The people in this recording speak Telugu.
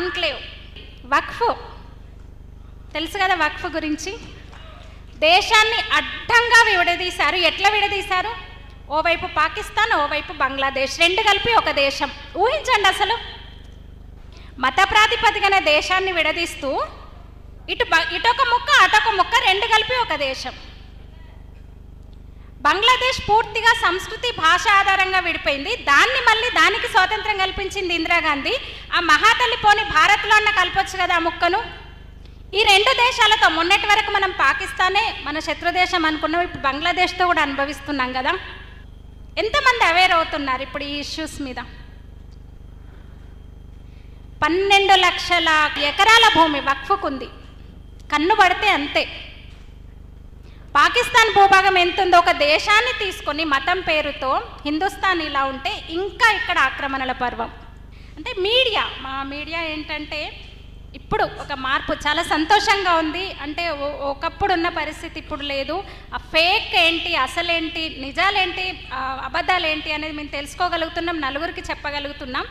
కాన్క్లేవ్ వక్ఫ్. తెలుసు కదా వక్ఫ్ గురించి? దేశాన్ని అడ్డంగా విడదీశారు. ఎట్లా విడదీశారు? ఓవైపు పాకిస్తాన్ ఓవైపు బంగ్లాదేశ్. రెండు కలిపి ఒక దేశం. ఊహించండి అసలు. మత ప్రాతిపదికన దేశాన్ని విడదీస్తూ ఇటు బ- ఇటొక ముక్క అటొక ముక్క రెండు కలిపి ఒక దేశం. బంగ్లాదేశ్ పూర్తిగా సంస్కృతి భాష ఆధారంగా విడిపోయింది. దాన్ని మళ్ళీ దానికి స్వాతంత్రం కల్పించింది ఇందిరాగాంధీ ఆ మహాతల్లి పోని భారత్లో అన్న కలపొచ్చు కదా ఆ ముక్కను. ఈ రెండు దేశాలతో మొన్నటి వరకు మనం పాకిస్తానే మన శత్రుదేశం అనుకున్నాం ఇప్పుడు బంగ్లాదేశ్తో కూడా అనుభవిస్తున్నాం కదా. ఎంతమంది అవేర్ అవుతున్నారు ఇప్పుడు ఈ ఇష్యూస్ మీద? పన్నెండు లక్షల ఎకరాల భూమి వక్ఫుకుంది. కన్ను పడితే అంతే. పాకిస్తాన్ భూభాగం ఎంత ఉందో ఒక దేశాన్ని తీసుకొని మతం పేరుతో హిందుస్థాన్ ఇలా ఉంటే ఇంకా ఇక్కడ ఆక్రమణల పర్వం. అంటే మీడియా మా మీడియా ఏంటంటే ఇప్పుడు ఒక మార్పు చాలా సంతోషంగా ఉంది. అంటే ఒకప్పుడు ఉన్న పరిస్థితి ఇప్పుడు లేదు. ఆ ఫేక్ ఏంటి అసలేంటి నిజాలేంటి అబద్ధాలు అబద్ధాలేంటి అనేది మేము తెలుసుకోగలుగుతున్నాం నలుగురికి చెప్పగలుగుతున్నాం.